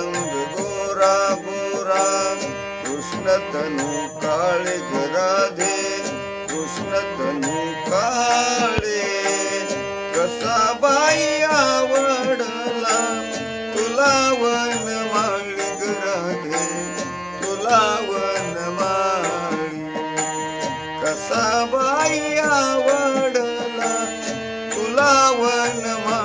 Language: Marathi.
रंग गोरा गोरा. कृष्ण तनु काळे राधे. कृष्ण तनु काळे. कसा बाई आवडला. तुला वन माळी राधे. तुला वन माळी कसा बाई आवडला. तुला वन माळ